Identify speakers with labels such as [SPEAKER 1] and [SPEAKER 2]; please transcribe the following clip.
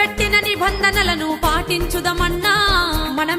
[SPEAKER 1] పెట్టిన నిబంధనలను పాటించుదమన్నా